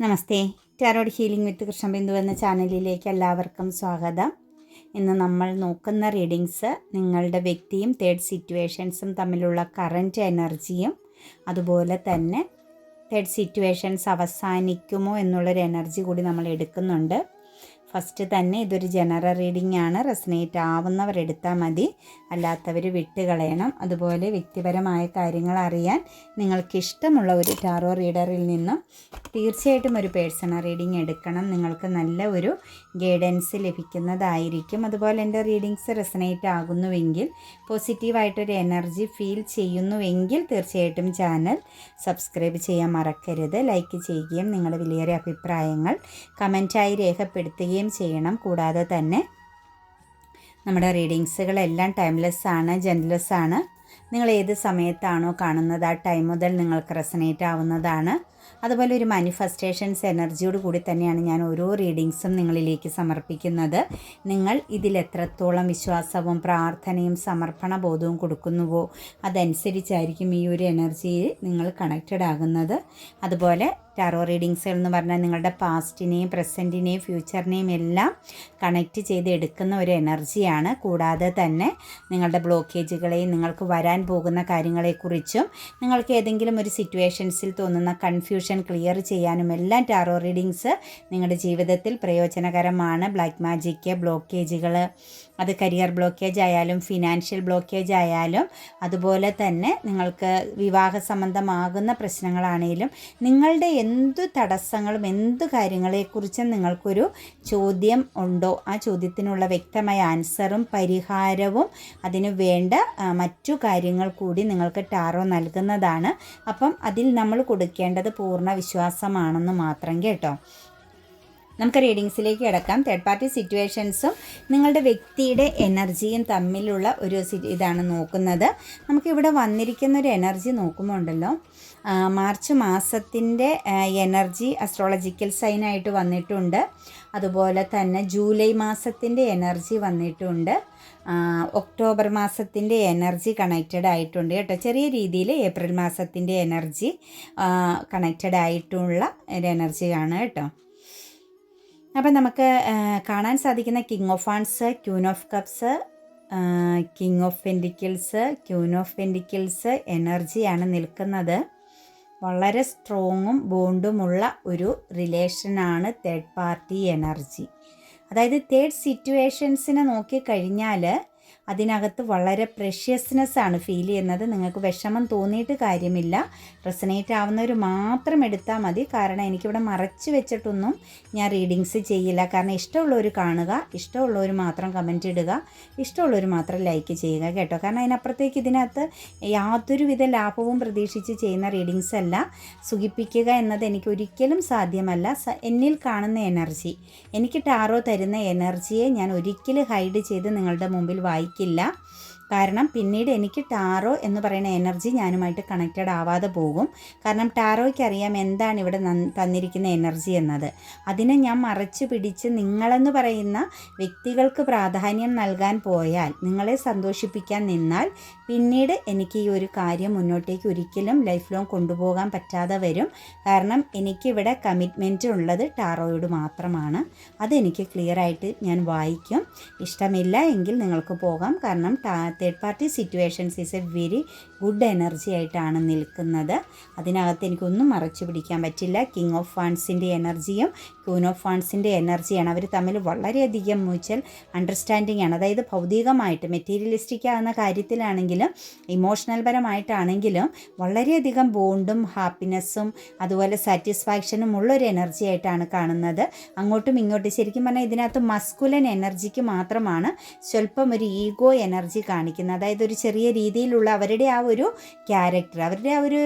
Namaste. Tarot healing with Krishnabindu എന്ന ചാനലിലേക്ക് എല്ലാവർക്കും സ്വാഗതം. ഇന്ന് നമ്മൾ നോക്കുന്ന റീഡിങ്സ് നിങ്ങളുടെ വ്യക്തിയും തേർഡ് സിറ്റുവേഷൻസും തമ്മിലുള്ള കറന്റ് എനർജിയും അതുപോലെ തന്നെ തേർഡ് സിറ്റുവേഷൻസ് അവസാനിക്കുമോ എന്നുള്ളൊരു എനർജി കൂടി നമ്മൾ എടുക്കുന്നുണ്ട്. ഫസ്റ്റ് തന്നെ ഇതൊരു ജനറൽ റീഡിംഗ് ആണ്. റെസനേറ്റ് ആവുന്നവർ എടുത്താൽ മതി. അല്ലാത്തവർ വിട്ടുകളയണം അതുപോലെ വ്യക്തിപരമായ കാര്യങ്ങൾ അറിയാൻ നിങ്ങൾക്ക് ഇഷ്ടമുള്ള ഒരു ടാറോ റീഡറിൽ നിന്നും തീർച്ചയായിട്ടും ഒരു പേഴ്സണൽ റീഡിംഗ് എടുക്കണം. നിങ്ങൾക്ക് നല്ല ഒരു ഗൈഡൻസ് ലഭിക്കുന്നതായിരിക്കും. അതുപോലെ എന്റെ റീഡിങ്സ് റെസനേറ്റ് ആകുന്നുവെങ്കിൽ പോസിറ്റീവായിട്ടൊരു എനർജി ഫീൽ ചെയ്യുന്നുവെങ്കിൽ തീർച്ചയായിട്ടും ചാനൽ സബ്സ്ക്രൈബ് ചെയ്യാൻ മറക്കരുത്. ലൈക്ക് ചെയ്യുകയും നിങ്ങളുടെ വിലയേറിയ അഭിപ്രായങ്ങൾ കമന്റായി രേഖപ്പെടുത്തുകയും ചെയ്യണം. കൂടാതെ തന്നെ നമ്മുടെ റീഡിങ്സുകളെല്ലാം ടൈംലെസ് ആണ് ജെൻലെസ് ആണ്. നിങ്ങൾ ഏത് സമയത്താണോ കാണുന്നത് ആ ടൈം മുതൽ നിങ്ങൾക്ക് റെസനേറ്റ് ആവുന്നതാണ്. അതുപോലെ ഒരു മാനിഫെസ്റ്റേഷൻസ് എനർജിയോട് കൂടി തന്നെയാണ് ഞാൻ ഓരോ റീഡിങ്സും നിങ്ങളിലേക്ക് സമർപ്പിക്കുന്നത്. നിങ്ങൾ ഇതിൽ എത്രത്തോളം വിശ്വാസവും പ്രാർത്ഥനയും സമർപ്പണ ബോധവും കൊടുക്കുന്നുവോ അതനുസരിച്ചായിരിക്കും ഈ ഒരു എനർജിയിൽ നിങ്ങൾ കണക്റ്റഡ് ആകുന്നത്. അതുപോലെ ടാറോ റീഡിങ്സുകൾ എന്ന് പറഞ്ഞാൽ നിങ്ങളുടെ പാസ്റ്റിനെയും പ്രസന്റിനെയും ഫ്യൂച്ചറിനെയും എല്ലാം കണക്റ്റ് ചെയ്ത് എടുക്കുന്ന ഒരു എനർജിയാണ് കൂടാതെ തന്നെ നിങ്ങളുടെ ബ്ലോക്കേജുകളെയും നിങ്ങൾക്ക് വരാൻ പോകുന്ന കാര്യങ്ങളെക്കുറിച്ചും നിങ്ങൾക്ക് ഏതെങ്കിലും ഒരു സിറ്റുവേഷൻസിൽ തോന്നുന്ന കൺഫ്യൂഷൻ ക്ലിയർ ചെയ്യാനും എല്ലാം ടാറോ റീഡിങ്സ് നിങ്ങളുടെ ജീവിതത്തിൽ പ്രയോജനകരമാണ്. ബ്ലാക്ക് മാജിക്ക് ബ്ലോക്കേജുകൾ അത് കരിയർ ബ്ലോക്കേജ് ആയാലും ഫിനാൻഷ്യൽ ബ്ലോക്കേജ് ആയാലും അതുപോലെ തന്നെ നിങ്ങൾക്ക് വിവാഹ സംബന്ധമാകുന്ന പ്രശ്നങ്ങളാണെങ്കിലും നിങ്ങളുടെ എന്തു തടസ്സങ്ങളും എന്തു കാര്യങ്ങളെക്കുറിച്ചും നിങ്ങൾക്കൊരു ചോദ്യം ഉണ്ടോ? ആ ചോദ്യത്തിനുള്ള വ്യക്തമായ ആൻസറും പരിഹാരവും അതിന് വേണ്ട മറ്റു കാര്യങ്ങൾ കൂടി നിങ്ങൾക്ക് ടാറോ നൽകുന്നതാണ്. അപ്പം അതിൽ നമ്മൾ കൊടുക്കേണ്ടത് പൂർണ വിശ്വാസമാണെന്ന് മാത്രം കേട്ടോ. നമുക്ക് റീഡിങ്സിലേക്ക് കിടക്കാം. തേർഡ് പാർട്ടി സിറ്റുവേഷൻസും നിങ്ങളുടെ വ്യക്തിയുടെ എനർജിയും തമ്മിലുള്ള ഒരു ഇതാണ് നോക്കുന്നത്. നമുക്കിവിടെ വന്നിരിക്കുന്ന ഒരു എനർജി നോക്കുമ്പോൾ ഉണ്ടല്ലോ മാർച്ച് മാസത്തിന്റെ എനർജി അസ്ട്രോളജിക്കൽ സൈനായിട്ട് വന്നിട്ടുണ്ട്. അതുപോലെ തന്നെ ജൂലൈ മാസത്തിന്റെ എനർജി വന്നിട്ടുണ്ട്. ഒക്ടോബർ മാസത്തിന്റെ എനർജി കണക്റ്റഡ് ആയിട്ടുണ്ട് കേട്ടോ. ചെറിയ രീതിയിൽ ഏപ്രിൽ മാസത്തിന്റെ എനർജി കണക്റ്റഡ് ആയിട്ടുള്ള ഒരു എനർജിയാണ് കേട്ടോ. അപ്പം നമുക്ക് കാണാൻ സാധിക്കുന്ന king of fans queen of cups king of pentacles queen of pentacles എനർജിയാണ് നിൽക്കുന്നത്. വളരെ സ്ട്രോങ്ങും ബോണ്ടുമുള്ള ഒരു റിലേഷനാണ് തേർഡ് പാർട്ടി എനർജി അതായത് തേർഡ് സിറ്റുവേഷൻസിനെ നോക്കിക്കഴിഞ്ഞാൽ അതിനകത്ത് വളരെ പ്രഷ്യസ്നെസ് ആണ് ഫീൽ ചെയ്യുന്നത്. നിങ്ങൾക്ക് വിഷമം തോന്നിയിട്ട് കാര്യമില്ല. റെസനേറ്റ് ആവുന്നവർ മാത്രം എടുത്താൽ മതി. കാരണം എനിക്കിവിടെ മറച്ചു വെച്ചിട്ടൊന്നും ഞാൻ റീഡിങ്സ് ചെയ്യില്ല. കാരണം ഇഷ്ടമുള്ളവർ കാണുക ഇഷ്ടമുള്ളവർ മാത്രം കമന്റ് ഇടുക ഇഷ്ടമുള്ളവർ മാത്രം ലൈക്ക് ചെയ്യുക കേട്ടോ. കാരണം അതിനപ്പുറത്തേക്ക് ഇതിനകത്ത് യാതൊരുവിധ ലാഭവും പ്രതീക്ഷിച്ച് ചെയ്യുന്ന റീഡിങ്സ് അല്ല. സുഖിപ്പിക്കുക എന്നത് എനിക്ക് ഒരിക്കലും സാധ്യമല്ല. എന്നിൽ കാണുന്ന എനർജി എനിക്ക് ടാറോ തരുന്ന എനർജിയെ ഞാൻ ഒരിക്കലും ഹൈഡ് ചെയ്ത് നിങ്ങളുടെ മുമ്പിൽ വായിക്കില്ല കാരണം പിന്നീട് എനിക്ക് ടാറോ എന്ന് പറയുന്ന എനർജി ഞാനുമായിട്ട് കണക്റ്റഡ് ആവാതെ പോകും. കാരണം ടാറോയ്ക്ക് അറിയാം എന്താണ് ഇവിടെ തന്നിരിക്കുന്ന എനർജി എന്നത്. അതിനെ ഞാൻ മറച്ചു പിടിച്ച് നിങ്ങളെന്ന് പറയുന്ന വ്യക്തികൾക്ക് പ്രാധാന്യം നൽകാൻ പോയാൽ നിങ്ങളെ സന്തോഷിപ്പിക്കാൻ നിന്നാൽ പിന്നീട് എനിക്ക് ഈ ഒരു കാര്യം മുന്നോട്ടേക്ക് ഒരിക്കലും ലൈഫ് ലോങ് കൊണ്ടുപോകാൻ പറ്റാതെ വരും. കാരണം എനിക്കിവിടെ കമ്മിറ്റ്മെന്റ് ഉള്ളത് ടാറോയോട് മാത്രമാണ്. അതെനിക്ക് ക്ലിയർ ആയിട്ട് ഞാൻ വായിക്കും. ഇഷ്ടമില്ല എങ്കിൽ നിങ്ങൾക്ക് പോകാം. കാരണം third party situations is a very good energy ആയിട്ടാണ് നിൽക്കുന്നത്. അതിനകത്ത് എനിക്കൊന്നും മറച്ചു പിടിക്കാൻ പറ്റില്ല. കിങ് ഓഫ് ഫാൻസിന്റെ എനർജിയും ക്യൂൻ ഓഫ് ഫാൻസിന്റെ എനർജിയാണ്. അവർ തമ്മിൽ വളരെയധികം മ്യൂച്വൽ അണ്ടർസ്റ്റാൻഡിംഗ് ആണ്. അതായത് ഭൗതികമായിട്ട് മെറ്റീരിയലിസ്റ്റിക് ആകുന്ന കാര്യത്തിലാണെങ്കിലും ഇമോഷണൽ പരമായിട്ടാണെങ്കിലും വളരെയധികം ബോണ്ടും ഹാപ്പിനെസ്സും അതുപോലെ സാറ്റിസ്ഫാക്ഷനും ഉള്ളൊരു എനർജി ആയിട്ടാണ് കാണുന്നത്. അങ്ങോട്ടും ഇങ്ങോട്ടും ശരിക്കും പറഞ്ഞാൽ ഇതിനകത്ത് മസ്കുലൻ എനർജിക്ക് മാത്രമാണ് സ്വല്പം ഒരു ഈഗോ എനർജി കാണിക്കുന്നത്. അതായത് ഒരു ചെറിയ രീതിയിലുള്ള അവരുടെ ആ ഒരു ക്യാരക്ടർ. അവരുടെ ആ ഒരു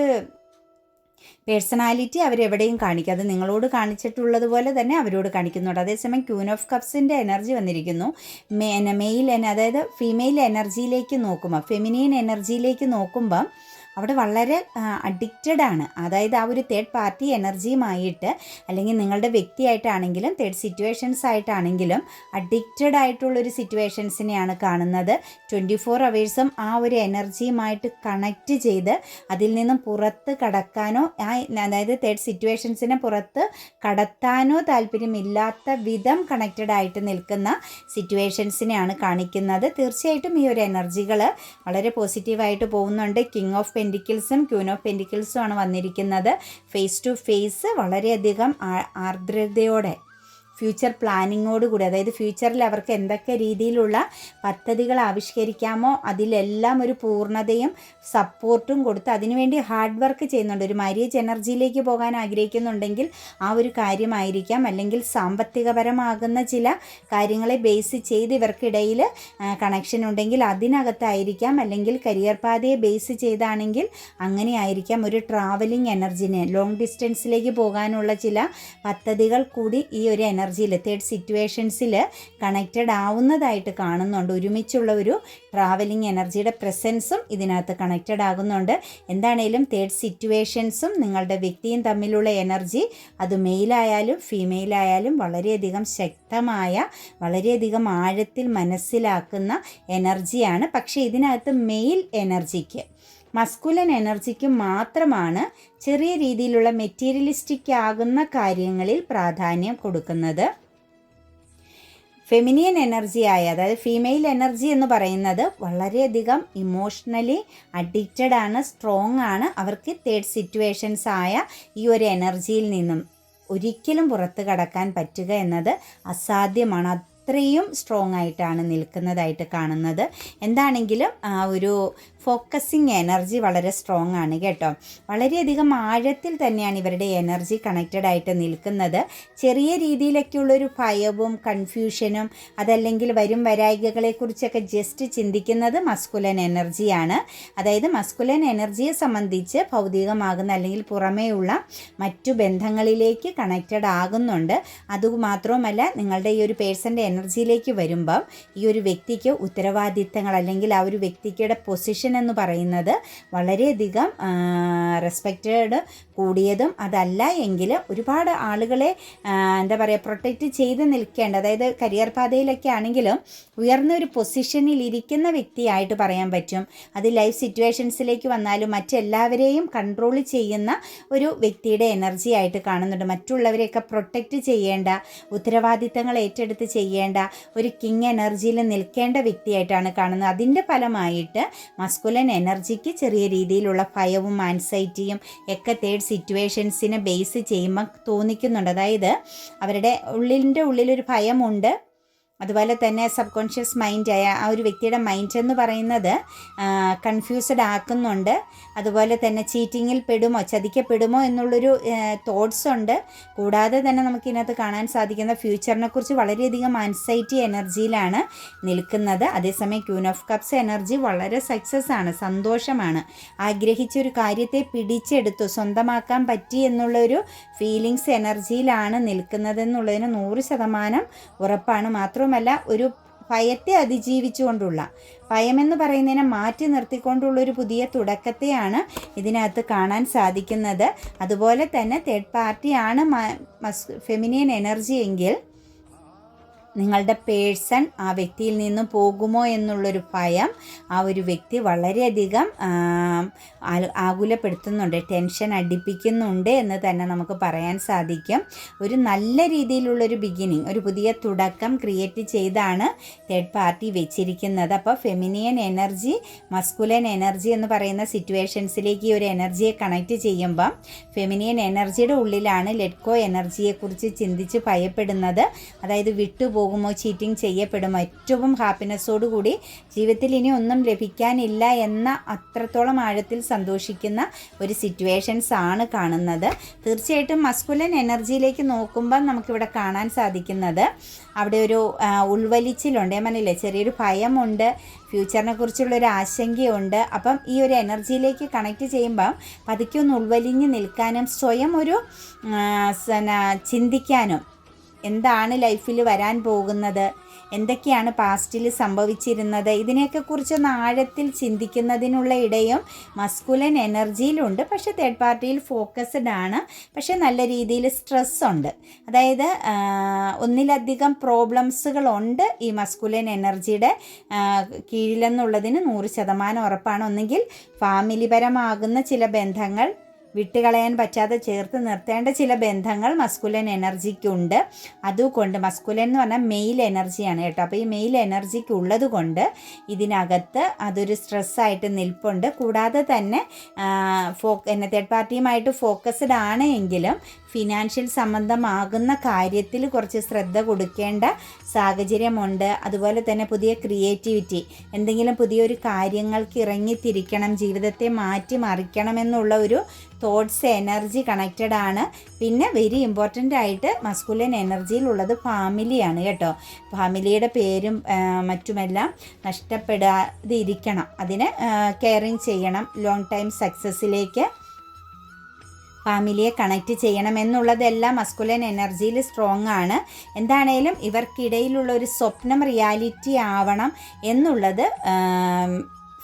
പേഴ്സണാലിറ്റി അവരെവിടെയും കാണിക്കും. അത് നിങ്ങളോട് കാണിച്ചിട്ടുള്ളതുപോലെ തന്നെ അവരോട് കാണിക്കുന്നുണ്ട്. അതേസമയം ക്യൂൻ ഓഫ് കപ്സിന്റെ എനർജി വന്നിരിക്കുന്നു. മെയിൽ അതായത് ഫീമെയിൽ എനർജിയിലേക്ക് നോക്കുമ്പോൾ ഫെമിനീൻ എനർജിയിലേക്ക് നോക്കുമ്പം അവിടെ വളരെ അഡിക്റ്റഡ് ആണ്. അതായത് ആ ഒരു തേർഡ് പാർട്ടി എനർജിയുമായിട്ട് അല്ലെങ്കിൽ നിങ്ങളുടെ വ്യക്തിയായിട്ടാണെങ്കിലും തേർഡ് സിറ്റുവേഷൻസ് ആയിട്ടാണെങ്കിലും അഡിക്റ്റഡ് ആയിട്ടുള്ളൊരു സിറ്റുവേഷൻസിനെയാണ് കാണുന്നത്. ട്വന്റി ഫോർ അവേഴ്സും ആ ഒരു എനർജിയുമായിട്ട് കണക്റ്റ് ചെയ്ത് അതിൽ നിന്നും പുറത്ത് കടക്കാനോ ആ അതായത് തേർഡ് സിറ്റുവേഷൻസിനെ പുറത്ത് കടത്താനോ താല്പര്യമില്ലാത്ത വിധം കണക്റ്റഡ് ആയിട്ട് നിൽക്കുന്ന സിറ്റുവേഷൻസിനെയാണ് കാണിക്കുന്നത്. തീർച്ചയായിട്ടും ഈ ഒരു എനർജികൾ വളരെ പോസിറ്റീവായിട്ട് പോകുന്നുണ്ട്. കിങ് ഓഫ് പെൻഡിക്കിൾസും ക്യൂൻ ഓഫ് പെൻഡിക്കിൾസും ആണ് വന്നിരിക്കുന്നത്. ഫേസ് ടു ഫേസ് വളരെയധികം ആർദ്രതയോടെ. ഫ്യൂച്ചർ പ്ലാനിങ്ങോട് കൂടി അതായത് ഫ്യൂച്ചറിൽ അവർക്ക് എന്തൊക്കെ രീതിയിലുള്ള പദ്ധതികൾ ആവിഷ്കരിക്കാമോ അതിലെല്ലാം ഒരു പൂർണതയും സപ്പോർട്ടും കൊടുത്ത് അതിനുവേണ്ടി ഹാർഡ് വർക്ക് ചെയ്യുന്നുണ്ട്. ഒരു മാര്യേജ് എനർജിയിലേക്ക് പോകാൻ ആഗ്രഹിക്കുന്നുണ്ടെങ്കിൽ ആ ഒരു കാര്യമായിരിക്കാം. അല്ലെങ്കിൽ സാമ്പത്തികപരമാകുന്ന ചില കാര്യങ്ങളെ ബേസ് ചെയ്ത് ഇവർക്കിടയിൽ കണക്ഷൻ ഉണ്ടെങ്കിൽ അതിനകത്തായിരിക്കാം. അല്ലെങ്കിൽ കരിയർ പാതയെ ബേസ് ചെയ്താണെങ്കിൽ അങ്ങനെ ആയിരിക്കാം ഒരു ട്രാവലിംഗ് എനർജിനെ ലോങ് ഡിസ്റ്റൻസിലേക്ക് പോകാനുള്ള ചില പദ്ധതികൾ കൂടി ഈ ഒരു എനർജിയിൽ തേർഡ് സിറ്റുവേഷൻസിൽ കണക്റ്റഡ് ആവുന്നതായിട്ട് കാണുന്നുണ്ട്. ഒരുമിച്ചുള്ള ഒരു ട്രാവലിംഗ് എനർജിയുടെ പ്രസൻസും ഇതിനകത്ത് കണക്റ്റഡ് ആകുന്നുണ്ട് എന്താണേലും തേർഡ് സിറ്റുവേഷൻസും നിങ്ങളുടെ വ്യക്തിയും തമ്മിലുള്ള എനർജി അത് മെയിലായാലും ഫീമെയിലായാലും വളരെയധികം ശക്തമായ വളരെയധികം ആഴത്തിൽ മനസ്സിലാക്കുന്ന എനർജിയാണ് പക്ഷേ ഇതിനകത്ത് മെയിൽ എനർജിക്ക് മസ്കുലൻ എനർജിക്ക് മാത്രമാണ് ചെറിയ രീതിയിലുള്ള മെറ്റീരിയലിസ്റ്റിക് ആകുന്ന കാര്യങ്ങളിൽ പ്രാധാന്യം കൊടുക്കുന്നത്. ഫെമിനിയൻ എനർജി ആയ അതായത് ഫീമെയിൽ എനർജി എന്ന് പറയുന്നത് വളരെയധികം ഇമോഷണലി അഡിക്റ്റഡ് ആണ് സ്ട്രോങ് ആണ് അവർക്ക് തേർഡ് സിറ്റുവേഷൻസ് ആയ ഈ ഒരു എനർജിയിൽ നിന്നും ഒരിക്കലും പുറത്ത് കടക്കാൻ പറ്റുക എന്നത് അസാധ്യമാണ്. അത്രയും സ്ട്രോങ് ആയിട്ടാണ് നിൽക്കുന്നതായിട്ട് കാണുന്നത്. എന്താണെങ്കിലും ഒരു ഫോക്കസിങ് എനർജി വളരെ സ്ട്രോങ് ആണ് കേട്ടോ. വളരെയധികം ആഴത്തിൽ തന്നെയാണ് ഇവരുടെ എനർജി കണക്റ്റഡ് ആയിട്ട് നിൽക്കുന്നത്. ചെറിയ രീതിയിലൊക്കെയുള്ളൊരു ഭയവും കൺഫ്യൂഷനും അതല്ലെങ്കിൽ വരും വരായികകളെക്കുറിച്ചൊക്കെ ജസ്റ്റ് ചിന്തിക്കുന്നത് മസ്കുലൻ എനർജിയാണ് അതായത് മസ്കുലൻ എനർജിയെ സംബന്ധിച്ച് ഭൗതികമാകുന്ന അല്ലെങ്കിൽ പുറമേയുള്ള മറ്റു ബന്ധങ്ങളിലേക്ക് കണക്റ്റഡ് ആകുന്നുണ്ട്. അതുമാത്രവുമല്ല നിങ്ങളുടെ ഈ ഒരു പേഴ്സന്റെ എനർജിയിലേക്ക് വരുമ്പം ഈ ഒരു വ്യക്തിക്ക് ഉത്തരവാദിത്തങ്ങൾ അല്ലെങ്കിൽ ആ ഒരു വ്യക്തിയുടെ പൊസിഷൻ എന്ന് പറയുന്നത് വളരെയധികം റെസ്പെക്റ്റഡ് കൂടിയതും അതല്ല എങ്കിൽ ഒരുപാട് ആളുകളെ എന്താ പറയുക പ്രൊട്ടക്റ്റ് ചെയ്ത് നിൽക്കേണ്ട അതായത് കരിയർ പാതയിലൊക്കെ ആണെങ്കിലും ഉയർന്ന ഒരു പൊസിഷനിൽ ഇരിക്കുന്ന വ്യക്തിയായിട്ട് പറയാൻ പറ്റും. അത് ലൈഫ് സിറ്റുവേഷൻസിലേക്ക് വന്നാലും മറ്റെല്ലാവരെയും കൺട്രോൾ ചെയ്യുന്ന ഒരു വ്യക്തിയുടെ എനർജി ആയിട്ട് കാണുന്നുണ്ട്. മറ്റുള്ളവരെയൊക്കെ പ്രൊട്ടക്റ്റ് ചെയ്യേണ്ട ഉത്തരവാദിത്തങ്ങൾ ഏറ്റെടുത്ത് ചെയ്യേണ്ട ഒരു കിങ് എനർജിയിൽ നിൽക്കേണ്ട വ്യക്തിയായിട്ടാണ് കാണുന്നത്. അതിന്റെ ഫലമായിട്ട് മസ്കുലൻ എനർജിക്ക് ചെറിയ രീതിയിലുള്ള ഭയവും ആൻസൈറ്റിയും ഒക്കെ തേർഡ് സിറ്റുവേഷൻസിനെ ബേസ് ചെയ്യുമ്പോൾ തോന്നിക്കുന്നുണ്ട്. അതായത് അവരുടെ ഉള്ളിന്റെ ഉള്ളിലൊരു ഭയമുണ്ട്. അതുപോലെ തന്നെ സബ് കോൺഷ്യസ് മൈൻഡായ ആ ഒരു വ്യക്തിയുടെ മൈൻഡ് എന്ന് പറയുന്നത് കൺഫ്യൂസ്ഡ് ആക്കുന്നുണ്ട്. അതുപോലെ തന്നെ ചീറ്റിങ്ങിൽ പെടുമോ ചതിക്കപ്പെടുമോ എന്നുള്ളൊരു തോട്ട്സ് ഉണ്ട്. കൂടാതെ തന്നെ നമുക്കിതിനകത്ത് കാണാൻ സാധിക്കുന്ന ഫ്യൂച്ചറിനെ കുറിച്ച് വളരെയധികം ആൻസൈറ്റി എനർജിയിലാണ് നിൽക്കുന്നത്. അതേസമയം ക്യൂൻ ഓഫ് കപ്സ് എനർജി വളരെ സക്സസ് ആണ് സന്തോഷമാണ്. ആഗ്രഹിച്ച ഒരു കാര്യത്തെ പിടിച്ചെടുത്തു സ്വന്തമാക്കാൻ പറ്റി എന്നുള്ളൊരു ഫീലിങ്സ് എനർജിയിലാണ് നിൽക്കുന്നതെന്നുള്ളതിന് നൂറ് ശതമാനം ഉറപ്പാണ്. മാത്രമല്ല ഒരു ഭയത്തെ അതിജീവിച്ചുകൊണ്ടുള്ള ഭയമെന്ന് പറയുന്നതിനെ മാറ്റി നിർത്തിക്കൊണ്ടുള്ള ഒരു പുതിയ തുടക്കത്തെയാണ് ഇതിനകത്ത് കാണാൻ സാധിക്കുന്നത്. അതുപോലെ തന്നെ തേർഡ് പാർട്ടിയാണ് മസ് ഫെമിനിയൻ എനർജി എങ്കിൽ നിങ്ങളുടെ പേഴ്സൺ ആ വ്യക്തിയിൽ നിന്ന് പോകുമോ എന്നുള്ളൊരു ഭയം ആ ഒരു വ്യക്തി വളരെയധികം ആകുലപ്പെടുത്തുന്നുണ്ട് ടെൻഷൻ അടിപ്പിക്കുന്നുണ്ട് എന്ന് തന്നെ നമുക്ക് പറയാൻ സാധിക്കും. ഒരു നല്ല രീതിയിലുള്ളൊരു ബിഗിനിങ് ഒരു പുതിയ തുടക്കം ക്രിയേറ്റ് ചെയ്താണ് തേർഡ് പാർട്ടി വെച്ചിരിക്കുന്നത്. അപ്പോൾ ഫെമിനിയൻ എനർജി മസ്കുലൻ എനർജി എന്ന് പറയുന്ന സിറ്റുവേഷൻസിലേക്ക് ഈ ഒരു എനർജിയെ കണക്ട് ചെയ്യുമ്പം ഫെമിനിയൻ എനർജിയുടെ ഉള്ളിലാണ് ലെറ്റ്കോ എനർജിയെക്കുറിച്ച് ചിന്തിച്ച് ഭയപ്പെടുന്നത്. അതായത് വിട്ടുപോകുമോ ചീറ്റിംഗ് ചെയ്യപ്പെടുമോ? ഏറ്റവും ഹാപ്പിനെസ്സോടു കൂടി ജീവിതത്തിൽ ഇനി ഒന്നും ലഭിക്കാനില്ല എന്ന അത്രത്തോളം ആഴത്തിൽ സന്തോഷിക്കുന്ന ഒരു സിറ്റുവേഷൻസ് ആണ് കാണുന്നത്. തീർച്ചയായിട്ടും മസ്കുലൻ എനർജിയിലേക്ക് നോക്കുമ്പോൾ നമുക്കിവിടെ കാണാൻ സാധിക്കുന്നത് അവിടെ ഒരു ഉൾവലിച്ചിലുണ്ട്. പറഞ്ഞില്ലേ ചെറിയൊരു ഭയമുണ്ട്. ഫ്യൂച്ചറിനെ കുറിച്ചുള്ളൊരു ആശങ്കയുണ്ട്. അപ്പം ഈ ഒരു എനർജിയിലേക്ക് കണക്ട് ചെയ്യുമ്പം പതുക്കെ ഒന്ന് ഉൾവലിഞ്ഞ് നിൽക്കാനും സ്വയം ഒരു ചിന്തിക്കാനും എന്താണ് ലൈഫിൽ വരാൻ പോകുന്നത്? എന്തൊക്കെയാണ് പാസ്റ്റിൽ സംഭവിച്ചിരുന്നത്? ഇതിനെയൊക്കെ കുറിച്ചൊന്ന് ആഴത്തിൽ ചിന്തിക്കുന്നതിനുള്ള ഇടയും മസ്കുലൻ എനർജിയിലുണ്ട് പക്ഷേ തേർഡ് പാർട്ടിയിൽ ഫോക്കസ്ഡ് ആണ്. പക്ഷേ നല്ല രീതിയിൽ സ്ട്രെസ് ഉണ്ട്. അതായത് ഒന്നിലധികം പ്രോബ്ലംസുകളുണ്ട് ഈ മസ്കുലൻ എനർജിയുടെ കീഴിലെന്നുള്ളതിന് നൂറ് ശതമാനം ഉറപ്പാണ്. ഒന്നെങ്കിൽ ഫാമിലിപരമാകുന്ന ചില ബന്ധങ്ങൾ വിട്ടുകളയാൻ പറ്റാതെ ചേർത്ത് നിർത്തേണ്ട ചില ബന്ധങ്ങൾ മസ്കുലൻ എനർജിക്കുണ്ട് അതുകൊണ്ട് മസ്കുലൻ എന്ന് പറഞ്ഞാൽ മെയിൽ എനർജിയാണ് കേട്ടോ. അപ്പോൾ ഈ മെയിൽ എനർജിക്ക് ഉള്ളത് കൊണ്ട് ഇതിനകത്ത് അതൊരു സ്ട്രെസ്സായിട്ട് നിൽപ്പുണ്ട്. കൂടാതെ തന്നെ ഫോ എന്നെ തേർഡ് പാർട്ടിയുമായിട്ട് ഫോക്കസ്ഡ് ആണ് എങ്കിലും ഫിനാൻഷ്യൽ സംബന്ധമാകുന്ന കാര്യത്തിൽ കുറച്ച് ശ്രദ്ധ കൊടുക്കേണ്ട സാഹചര്യമുണ്ട്. അതുപോലെ തന്നെ പുതിയ ക്രിയേറ്റിവിറ്റി എന്തെങ്കിലും പുതിയൊരു കാര്യങ്ങൾക്ക് ഇറങ്ങിത്തിരിക്കണം ജീവിതത്തെ മാറ്റി മറിക്കണമെന്നുള്ള ഒരു തോട്ട്സ് എനർജി കണക്റ്റഡ് ആണ്. പിന്നെ വെരി ഇമ്പോർട്ടന്റ് ആയിട്ട് മസ്കുലൻ എനർജിയിലുള്ളത് ഫാമിലിയാണ് കേട്ടോ. ഫാമിലിയുടെ പേരും മറ്റുമെല്ലാം നഷ്ടപ്പെടാതിരിക്കണം അതിന് കെയറിങ് ചെയ്യണം. ലോങ് ടൈം സക്സസ്സിലേക്ക് ഫാമിലിയെ കണക്റ്റ് ചെയ്യണം എന്നുള്ളതെല്ലാം മസ്കുലൻ എനർജിയിൽ സ്ട്രോങ് ആണ്. എന്താണേലും ഇവർക്കിടയിലുള്ള ഒരു സ്വപ്നം റിയാലിറ്റി ആവണം എന്നുള്ളത്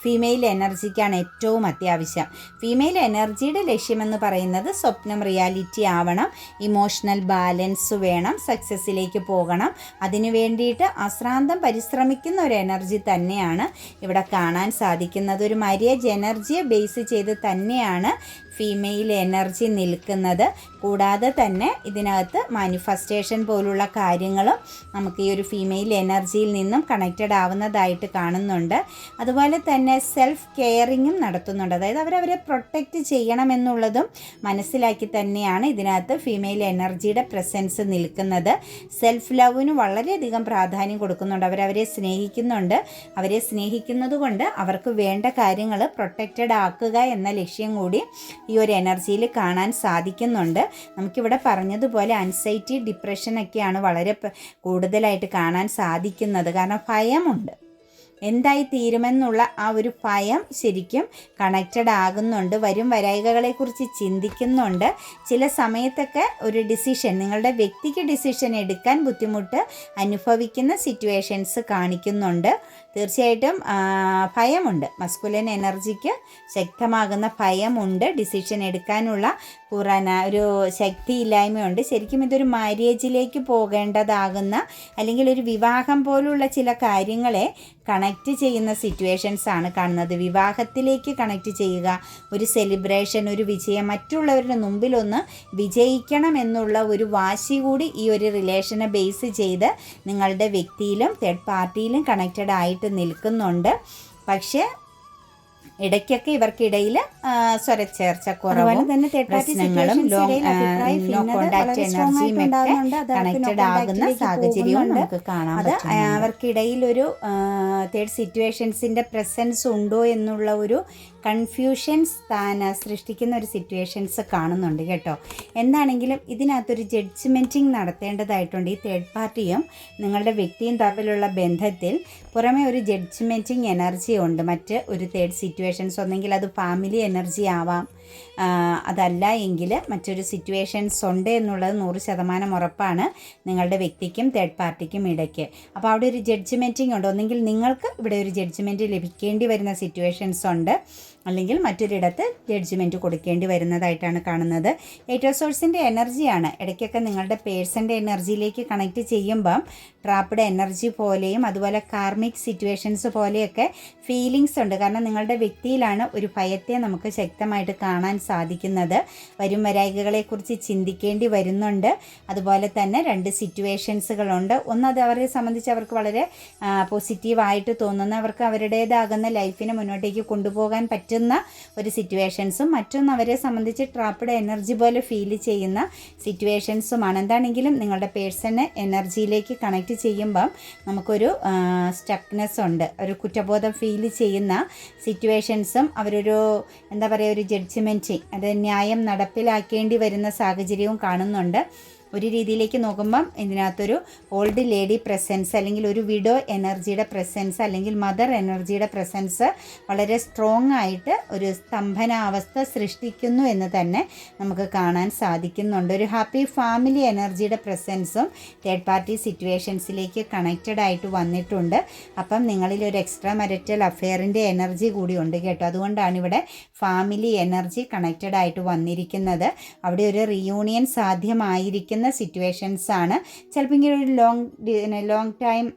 ഫീമെയിൽ എനർജിക്കാണ് ഏറ്റവും അത്യാവശ്യം. ഫീമെയിൽ എനർജിയുടെ ലക്ഷ്യമെന്ന് പറയുന്നത് സ്വപ്നം റിയാലിറ്റി ആവണം ഇമോഷണൽ ബാലൻസ് വേണം സക്സസ്സിലേക്ക് പോകണം. അതിനു വേണ്ടിയിട്ട് അശ്രാന്തം പരിശ്രമിക്കുന്ന ഒരു എനർജി തന്നെയാണ് ഇവിടെ കാണാൻ സാധിക്കുന്നത് ഒരു മരിയജ് എനർജിയെ ബേസ് ചെയ്ത് തന്നെയാണ് ഫീമെയിൽ എനർജി നിൽക്കുന്നത്. കൂടാതെ തന്നെ ഇതിനകത്ത് മാനിഫെസ്റ്റേഷൻ പോലുള്ള കാര്യങ്ങളും നമുക്ക് ഈ ഒരു ഫീമെയിൽ എനർജിയിൽ നിന്നും കണക്റ്റഡ് ആവുന്നതായിട്ട് കാണുന്നുണ്ട്. അതുപോലെ തന്നെ സെൽഫ് കെയറിങ്ങും നടത്തുന്നുണ്ട്. അതായത് അവരവരെ പ്രൊട്ടക്റ്റ് ചെയ്യണമെന്നുള്ളതും മനസ്സിലാക്കി തന്നെയാണ് ഇതിനകത്ത് ഫീമെയിൽ എനർജിയുടെ പ്രസൻസ് നിൽക്കുന്നത്. സെൽഫ് ലവിന് വളരെയധികം പ്രാധാന്യം കൊടുക്കുന്നുണ്ട്. അവരവരെ സ്നേഹിക്കുന്നുണ്ട്. അവരെ സ്നേഹിക്കുന്നത് കൊണ്ട് അവർക്ക് വേണ്ട കാര്യങ്ങൾ പ്രൊട്ടക്റ്റഡ് ആക്കുക എന്ന ലക്ഷ്യം കൂടി ഒരു എനർജിയിൽ കാണാൻ സാധിക്കുന്നുണ്ട്. നമുക്കിവിടെ പറഞ്ഞതുപോലെ അൻസൈറ്റി ഡിപ്രഷനൊക്കെയാണ് വളരെ കൂടുതലായിട്ട് കാണാൻ സാധിക്കുന്നത്. കാരണം ഭയമുണ്ട്. എന്തായി തീരുമെന്നുള്ള ആ ഒരു ഭയം ശരിക്കും കണക്റ്റഡ് ആകുന്നുണ്ട്. വരും വരായികകളെക്കുറിച്ച് ചിന്തിക്കുന്നുണ്ട്. ചില സമയത്തൊക്കെ ഒരു ഡിസിഷൻ നിങ്ങളുടെ വ്യക്തിക്ക് ഡിസിഷൻ എടുക്കാൻ ബുദ്ധിമുട്ട് അനുഭവിക്കുന്ന സിറ്റുവേഷൻസ് കാണിക്കുന്നുണ്ട്. തീർച്ചയായിട്ടും ഭയമുണ്ട്. മസ്കുലൻ എനർജിക്ക് ശക്തമാകുന്ന ഭയമുണ്ട്. ഡിസിഷൻ എടുക്കാനുള്ള കുറന ഒരു ശക്തിയില്ലായ്മയുണ്ട്. ശരിക്കും ഇതൊരു മാര്യേജിലേക്ക് പോകേണ്ടതാകുന്ന അല്ലെങ്കിൽ ഒരു വിവാഹം പോലുള്ള ചില കാര്യങ്ങളെ കണക്റ്റ് ചെയ്യുന്ന സിറ്റുവേഷൻസ് ആണ് കാണുന്നത്. വിവാഹത്തിലേക്ക് കണക്റ്റ് ചെയ്യുക ഒരു സെലിബ്രേഷൻ ഒരു വിജയം മറ്റുള്ളവരുടെ മുമ്പിലൊന്ന് വിജയിക്കണം എന്നുള്ള ഒരു വാശി കൂടി ഈ ഒരു റിലേഷനെ ബേസ് ചെയ്ത് നിങ്ങളുടെ വ്യക്തിയിലും തേർഡ് പാർട്ടിയിലും കണക്റ്റഡ് ആയിട്ട് നിൽക്കുന്നുണ്ട്. പക്ഷേ ഇടയ്ക്കൊക്കെ ഇവർക്കിടയിൽ സ്വരച്ചേർച്ച കുറവും പ്രശ്നങ്ങളും കോണ്ടാക്ട് എനർജിയും ഒക്കെ കണക്റ്റഡ് ആകുന്ന സാഹചര്യവും നമുക്ക് കാണാം അത് അവർക്കിടയിൽ ഒരു തേർഡ് സിറ്റുവേഷൻസിന്റെ പ്രസൻസ് ഉണ്ടോ എന്നുള്ള ഒരു കൺഫ്യൂഷൻസ് സ്ഥാന സൃഷ്ടിക്കുന്ന ഒരു സിറ്റുവേഷൻസ് കാണുന്നുണ്ട് കേട്ടോ. എന്താണെങ്കിലും ഇതിനകത്തൊരു ജഡ്ജ്മെന്റിങ് നടത്തേണ്ടതായിട്ടുണ്ട്. ഈ തേർഡ് പാർട്ടിയും നിങ്ങളുടെ വ്യക്തിയും തമ്മിലുള്ള ബന്ധത്തിൽ പുറമെ ഒരു ജഡ്ജ്മെന്റിങ് എനർജി ഉണ്ട്. മറ്റ് ഒരു തേർഡ് സിറ്റുവേഷൻസ് ഒന്നെങ്കിൽ അത് ഫാമിലി എനർജി ആവാം. അതല്ല എങ്കിൽ മറ്റൊരു സിറ്റുവേഷൻസ് ഉണ്ട് എന്നുള്ളത് നൂറ് ശതമാനം ഉറപ്പാണ് നിങ്ങളുടെ വ്യക്തിക്കും തേർഡ് പാർട്ടിക്കും ഇടയ്ക്ക്. അപ്പോൾ അവിടെ ഒരു ജഡ്ജ്മെന്റിംഗ് ഉണ്ട്. ഒന്നെങ്കിൽ നിങ്ങൾക്ക് ഇവിടെ ഒരു ജഡ്ജ്മെന്റ് ലഭിക്കേണ്ടി വരുന്ന സിറ്റുവേഷൻസ് ഉണ്ട്. അല്ലെങ്കിൽ മറ്റൊരിടത്ത് ജഡ്ജ്മെന്റ് കൊടുക്കേണ്ടി വരുന്നതായിട്ടാണ് കാണുന്നത്. ഏറ്റവും സോഴ്സിന്റെ എനർജിയാണ് ഇടയ്ക്കൊക്കെ നിങ്ങളുടെ പേഴ്സന്റെ എനർജിയിലേക്ക് കണക്ട് ചെയ്യുമ്പം ട്രാപ്പ്ഡ് എനർജി പോലെയും അതുപോലെ കാർമിക് സിറ്റുവേഷൻസ് പോലെയൊക്കെ ഫീലിങ്സ് ഉണ്ട്. കാരണം നിങ്ങളുടെ വ്യക്തിയിലാണ് ഒരു ഭയത്തെ നമുക്ക് ശക്തമായിട്ട് കാണാൻ സാധിക്കുന്നത്. വരും വരായികകളെക്കുറിച്ച് ചിന്തിക്കേണ്ടി വരുന്നുണ്ട്. അതുപോലെ തന്നെ രണ്ട് സിറ്റുവേഷൻസുകളുണ്ട്. ഒന്നത് അവരെ സംബന്ധിച്ച് അവർക്ക് വളരെ പോസിറ്റീവായിട്ട് തോന്നുന്ന അവർക്ക് അവരുടേതാകുന്ന ലൈഫിനെ മുന്നോട്ടേക്ക് കൊണ്ടുപോകാൻ പറ്റുന്ന ഒരു സിറ്റുവേഷൻസും മറ്റൊന്ന് അവരെ സംബന്ധിച്ച് ട്രാപ്പ്ഡ് എനർജി പോലെ ഫീൽ ചെയ്യുന്ന സിറ്റുവേഷൻസുമാണ്. എന്താണെങ്കിലും നിങ്ങളുടെ പേഴ്സണെ എനർജിയിലേക്ക് കണക്ട് ചെയ്യുമ്പം നമുക്കൊരു സ്റ്റക്നെസ് ഉണ്ട്. ഒരു കുറ്റബോധം ഫീൽ ചെയ്യുന്ന സിറ്റുവേഷൻസും അവരൊരു എന്താ പറയുക ഒരു ജഡ്ജ്മെന്റ് അത് ന്യായം നടപ്പിലാക്കേണ്ടി വരുന്ന സാഹചര്യവും കാണുന്നുണ്ട്. ഒരു രീതിയിലേക്ക് നോക്കുമ്പം ഇതിനകത്തൊരു ഓൾഡ് ലേഡി പ്രസൻസ് അല്ലെങ്കിൽ ഒരു വിഡോ എനർജിയുടെ പ്രസൻസ് അല്ലെങ്കിൽ മദർ എനർജിയുടെ പ്രസൻസ് വളരെ സ്ട്രോങ് ആയിട്ട് ഒരു സ്തംഭനാവസ്ഥ സൃഷ്ടിക്കുന്നു എന്ന് തന്നെ നമുക്ക് കാണാൻ സാധിക്കുന്നുണ്ട്. ഒരു ഹാപ്പി ഫാമിലി എനർജിയുടെ പ്രസൻസും തേർഡ് പാർട്ടി സിറ്റുവേഷൻസിലേക്ക് കണക്റ്റഡ് ആയിട്ട് വന്നിട്ടുണ്ട്. അപ്പം നിങ്ങളിൽ ഒരു എക്സ്ട്രാ മരറ്റൽ അഫെയറിന്റെ എനർജി കൂടി ഉണ്ട് കേട്ടോ. അതുകൊണ്ടാണ് ഇവിടെ ഫാമിലി എനർജി കണക്റ്റഡ് ആയിട്ട് വന്നിരിക്കുന്നത്. അവിടെ ഒരു റിയൂണിയൻ സാധ്യമായിരിക്കുന്ന സിറ്റുവേഷൻസ് ആണ്. ചിലപ്പോൾ ഇങ്ങനെ ഒരു ലോങ് ലോങ് ടൈം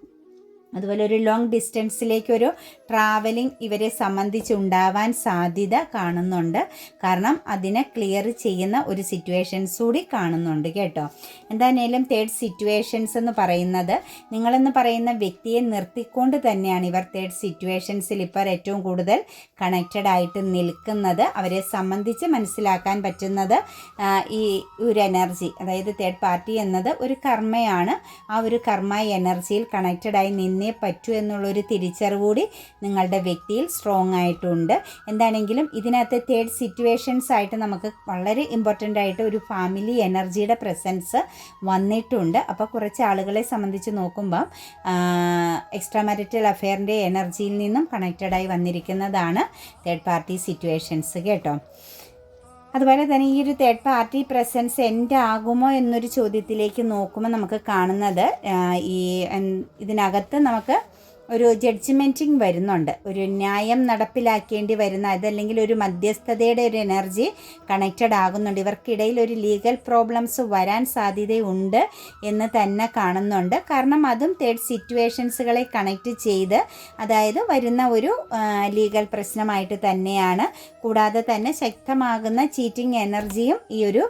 അതുപോലെ ഒരു ലോങ് ഡിസ്റ്റൻസിലേക്ക് ഒരു ട്രാവലിംഗ് ഇവരെ സംബന്ധിച്ചുണ്ടാവാൻ സാധ്യത കാണുന്നുണ്ട്. കാരണം അതിനെ ക്ലിയർ ചെയ്യുന്ന ഒരു സിറ്റുവേഷൻസ് കൂടി കാണുന്നുണ്ട് കേട്ടോ. എന്തായാലും തേർഡ് സിറ്റുവേഷൻസ് എന്ന് പറയുന്നത് നിങ്ങളെന്ന് പറയുന്ന വ്യക്തിയെ നിർത്തിക്കൊണ്ട് തന്നെയാണ് ഇവർ തേർഡ് സിറ്റുവേഷൻസിൽ ഇപ്പോൾ ഏറ്റവും കൂടുതൽ കണക്റ്റഡ് ആയിട്ട് നിൽക്കുന്നത്. അവരെ സംബന്ധിച്ച് മനസ്സിലാക്കാൻ പറ്റുന്നത് ഈ ഒരു എനർജി അതായത് തേർഡ് പാർട്ടി എന്നത് ഒരു കർമ്മയാണ്. ആ ഒരു കർമ്മ എനർജിയിൽ കണക്റ്റഡായി നിന്നേ പറ്റൂ എന്നുള്ളൊരു തിരിച്ചറിവ് കൂടി നിങ്ങളുടെ വ്യക്തിയിൽ സ്ട്രോങ് ആയിട്ടുണ്ട്. എന്താണെങ്കിലും ഇതിനകത്ത് തേർഡ് സിറ്റുവേഷൻസ് ആയിട്ട് നമുക്ക് വളരെ ഇമ്പോർട്ടന്റ് ആയിട്ട് ഒരു ഫാമിലി എനർജിയുടെ പ്രസൻസ് വന്നിട്ടുണ്ട്. അപ്പോൾ കുറച്ച് ആളുകളെ സംബന്ധിച്ച് നോക്കുമ്പം എക്സ്ട്രാ മാരിറ്റൽ അഫെയറിന്റെ എനർജിയിൽ നിന്നും കണക്റ്റഡ് ആയി വന്നിരിക്കുന്നതാണ് തേർഡ് പാർട്ടി സിറ്റുവേഷൻസ് കേട്ടോ. അതുപോലെ തന്നെ ഈ ഒരു തേർഡ് പാർട്ടി പ്രസൻസ് എന്റെ ആകുമോ എന്നൊരു ചോദ്യത്തിലേക്ക് നോക്കുമ്പോൾ നമുക്ക് കാണുന്നത് ഈ ഇതിനകത്ത് നമുക്ക് ഒരു ജഡ്ജ്മെന്റിങ് വരുന്നുണ്ട്. ഒരു ന്യായം നടപ്പിലാക്കേണ്ടി വരുന്ന അതല്ലെങ്കിൽ ഒരു മധ്യസ്ഥതയുടെ ഒരു എനർജി കണക്റ്റഡ് ആകുന്നുണ്ട്. ഇവർക്കിടയിൽ ഒരു ലീഗൽ പ്രോബ്ലംസ് വരാൻ സാധ്യതയുണ്ട് എന്ന് തന്നെ കാണുന്നുണ്ട്. കാരണം അതും തേർഡ് സിറ്റുവേഷൻസുകളെ കണക്റ്റ് ചെയ്ത് അതായത് വരുന്ന ഒരു ലീഗൽ പ്രശ്നമായിട്ട് തന്നെയാണ്. കൂടാതെ തന്നെ ശക്തമാകുന്ന ചീറ്റിംഗ് എനർജിയും ഈ ഒരു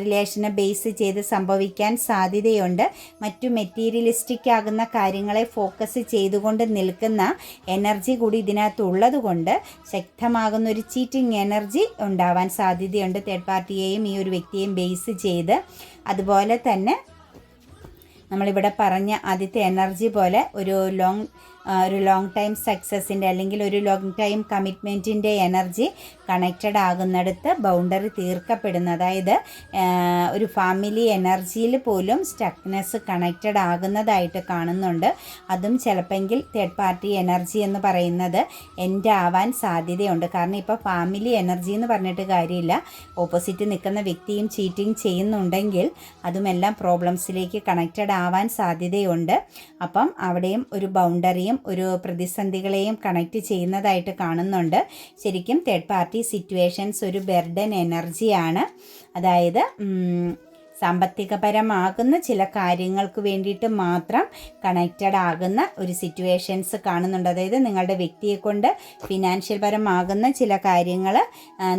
റിലേഷനെ ബേസ് ചെയ്ത് സംഭവിക്കാൻ സാധ്യതയുണ്ട്. മറ്റു മെറ്റീരിയലിസ്റ്റിക് ആകുന്ന കാര്യങ്ങളെ ഫോക്കസ് ചെയ്തുകൊണ്ട് കൊണ്ട് നിൽക്കുന്ന എനർജി കൂടി ഇതിനകത്തുള്ളത് കൊണ്ട് ശക്തമാകുന്ന ഒരു ചീറ്റിംഗ് എനർജി ഉണ്ടാവാൻ സാധ്യതയുണ്ട് തേർഡ് പാർട്ടിയെയും ഈ ഒരു വ്യക്തിയെയും ബേസ് ചെയ്ത്. അതുപോലെ തന്നെ നമ്മളിവിടെ പറഞ്ഞ ആദ്യത്തെ എനർജി പോലെ ഒരു ലോങ് ഒരു ലോങ് ടൈം സക്സസിന്റെ അല്ലെങ്കിൽ ഒരു ലോങ് ടൈം കമ്മിറ്റ്മെന്റിന്റെ എനർജി കണക്റ്റഡ് ആകുന്നിടത്ത് ബൗണ്ടറി തീർക്കപ്പെടുന്നു. അതായത് ഒരു ഫാമിലി എനർജിയിൽ പോലും സ്റ്റക്നെസ് കണക്റ്റഡ് ആകുന്നതായിട്ട് കാണുന്നുണ്ട്. അതും ചിലപ്പെങ്കിൽ തേർഡ് പാർട്ടി എനർജി എന്ന് പറയുന്നത് എന്റെ ആവാൻ സാധ്യതയുണ്ട്. കാരണം ഇപ്പോൾ ഫാമിലി എനർജി എന്ന് പറഞ്ഞിട്ട് കാര്യമില്ല. ഓപ്പോസിറ്റ് നിൽക്കുന്ന വ്യക്തിയും ചീറ്റിംഗ് ചെയ്യുന്നുണ്ടെങ്കിൽ അതുമെല്ലാം പ്രോബ്ലംസിലേക്ക് കണക്റ്റഡ് ആവാൻ സാധ്യതയുണ്ട്. അപ്പം അവിടെയും ഒരു ബൗണ്ടറിയും ഒരു പ്രതിസന്ധികളെയും കണക്ട് ചെയ്യുന്നതായിട്ട് കാണുന്നുണ്ട്. ശരിക്കും തേർഡ് പാർട്ടി സിറ്റുവേഷൻസ് ഒരു ബെർഡൻ എനർജിയാണ് അതായത് സാമ്പത്തികപരമാകുന്ന ചില കാര്യങ്ങൾക്ക് വേണ്ടിയിട്ട് മാത്രം കണക്റ്റഡ് ആകുന്ന ഒരു സിറ്റുവേഷൻസ് കാണുന്നുണ്ട്. അതായത് നിങ്ങളുടെ വ്യക്തിയെ കൊണ്ട് ഫിനാൻഷ്യൽ പരമാകുന്ന ചില കാര്യങ്ങൾ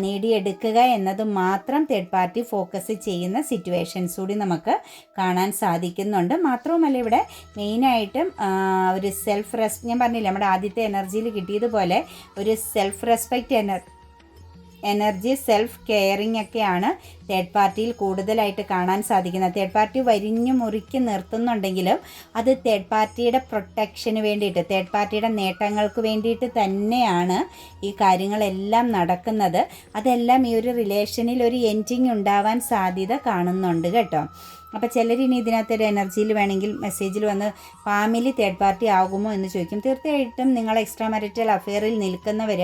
നേടിയെടുക്കുക എന്നത് മാത്രം തേർഡ് പാർട്ടി ഫോക്കസ് ചെയ്യുന്ന സിറ്റുവേഷൻസ് കൂടി നമുക്ക് കാണാൻ സാധിക്കുന്നുണ്ട്. മാത്രവുമല്ല ഇവിടെ മെയിനായിട്ടും ഒരു സെൽഫ് റെസ് ഞാൻ പറഞ്ഞില്ല നമ്മുടെ ആദ്യത്തെ എനർജിയിൽ കിട്ടിയതുപോലെ ഒരു self respect energy energy self caring ഒക്കെയാണ് തേർഡ് പാർട്ടിയിൽ കൂടുതലായിട്ട് കാണാൻ സാധിക്കുന്നത്. തേർഡ് പാർട്ടി വരിഞ്ഞു മുറിക്കി നിർത്തുന്നുണ്ടെങ്കിലും അത് തേർഡ് പാർട്ടിയുടെ പ്രൊട്ടക്ഷന് വേണ്ടിയിട്ട് തേർഡ് പാർട്ടിയുടെ നേട്ടങ്ങൾക്ക് വേണ്ടിയിട്ട് തന്നെയാണ് ഈ കാര്യങ്ങളെല്ലാം നടക്കുന്നത്. അതെല്ലാം ഈ ഒരു റിലേഷനിൽ ഒരു എൻഡിങ് ഉണ്ടാവാൻ സാധ്യത കാണുന്നുണ്ട് കേട്ടോ. അപ്പോൾ ചിലർ ഇനി ഇതിനകത്തൊരു എനർജിയിൽ വേണമെങ്കിൽ മെസ്സേജിൽ വന്ന് ഫാമിലി തേർഡ് പാർട്ടി ആകുമോ? എന്ന് ചോദിക്കും. തീർച്ചയായിട്ടും നിങ്ങൾ എക്സ്ട്രാ മാരിറ്റൽ അഫെയറിൽ നിൽക്കുന്നവർ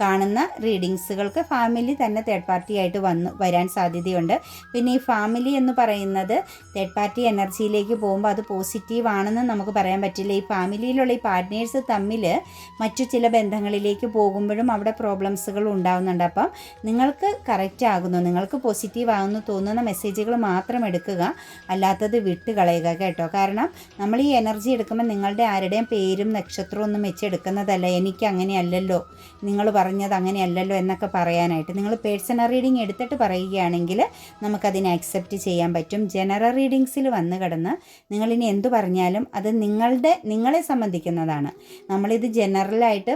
കാണുന്ന റീഡിങ്സുകൾക്ക് ഫാമിലി തന്നെ തേർഡ് പാർട്ടി ആയിട്ട് വന്ന് വരാൻ സാധ്യതയുണ്ട്. പിന്നെ ഈ ഫാമിലി എന്ന് പറയുന്നത് തേർഡ് പാർട്ടി എനർജിയിലേക്ക് പോകുമ്പോൾ അത് പോസിറ്റീവ് ആണെന്ന് നമുക്ക് പറയാൻ പറ്റില്ല. ഈ ഫാമിലിയിലുള്ള ഈ പാർട്ട്നേഴ്സ് തമ്മിൽ മറ്റു ചില ബന്ധങ്ങളിലേക്ക് പോകുമ്പോഴും അവിടെ പ്രോബ്ലംസുകൾ ഉണ്ടാകുന്നുണ്ട് അപ്പം നിങ്ങൾക്ക് കറക്റ്റ് ആകുന്നു നിങ്ങൾക്ക് പോസിറ്റീവ് ആകുന്നു തോന്നുന്ന മെസ്സേജുകൾ മാത്രം എടുക്കുക. അല്ലാത്തത് വിട്ട് കളയുക കേട്ടോ. കാരണം നമ്മൾ ഈ എനർജി എടുക്കുമ്പോൾ നിങ്ങളുടെ ആരുടെയും പേരും നക്ഷത്രവും ഒന്നും വെച്ച് എടുക്കുന്നതല്ല എനിക്ക് അങ്ങനെയല്ലല്ലോ. നിങ്ങൾ പറഞ്ഞത് അങ്ങനെയല്ലല്ലോ എന്നൊക്കെ പറയാനായിട്ട് നിങ്ങൾ പേഴ്സണൽ റീഡിങ് എടുത്തിട്ട് പറയുകയാണെങ്കിൽ നമുക്കതിനെ അക്സെപ്റ്റ് ചെയ്യാൻ പറ്റും. ജനറൽ റീഡിങ്സിൽ വന്ന് കിടന്ന് നിങ്ങളിനി എന്തു പറഞ്ഞാലും അത് നിങ്ങളുടെ നിങ്ങളെ സംബന്ധിക്കുന്നതാണ്. നമ്മളിത് ജനറലായിട്ട്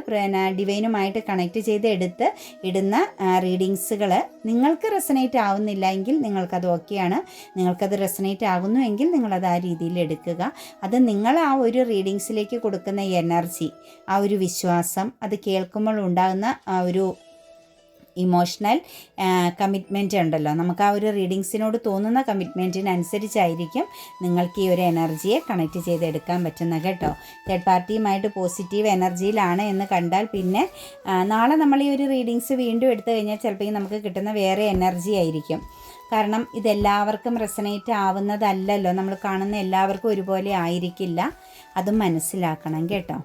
ഡിവൈനുമായിട്ട് കണക്ട് ചെയ്ത് എടുത്ത് ഇടുന്ന റീഡിങ്സുകൾ നിങ്ങൾക്ക് റെസനേറ്റ് ആവുന്നില്ല എങ്കിൽ നിങ്ങൾക്കത് ഓക്കെയാണ് നിങ്ങൾക്കത് റെസ റെസനേറ്റ് ആകുന്നു എങ്കിൽ നിങ്ങളത് ആ രീതിയിൽ എടുക്കുക. അത് നിങ്ങൾ ആ ഒരു റീഡിങ്സിലേക്ക് കൊടുക്കുന്ന എനർജി ആ ഒരു വിശ്വാസം അത് കേൾക്കുമ്പോൾ ഉണ്ടാകുന്ന ആ ഒരു ഇമോഷണൽ കമ്മിറ്റ്മെന്റ് ഉണ്ടല്ലോ. നമുക്ക് ആ ഒരു റീഡിങ്സിനോട് തോന്നുന്ന കമ്മിറ്റ്മെന്റിനനുസരിച്ചായിരിക്കും നിങ്ങൾക്ക് ഈ ഒരു എനർജിയെ കണക്ട് ചെയ്തെടുക്കാൻ പറ്റുന്നത് കേട്ടോ. തേർഡ് പാർട്ടിയുമായിട്ട് പോസിറ്റീവ് എനർജിയിലാണ് എന്ന് കണ്ടാൽ പിന്നെ നാളെ നമ്മൾ ഈ ഒരു റീഡിങ്സ് വീണ്ടും എടുത്തു കഴിഞ്ഞാൽ ചിലപ്പോൾ നമുക്ക് കിട്ടുന്ന വേറെ എനർജി ആയിരിക്കും. കാരണം ഇതെല്ലാവർക്കും റെസനേറ്റ് ആവുന്നതല്ലല്ലോ. നമ്മൾ കാണുന്ന എല്ലാവർക്കും ഒരുപോലെ ആയിരിക്കില്ല. അതും മനസ്സിലാക്കണം കേട്ടോ.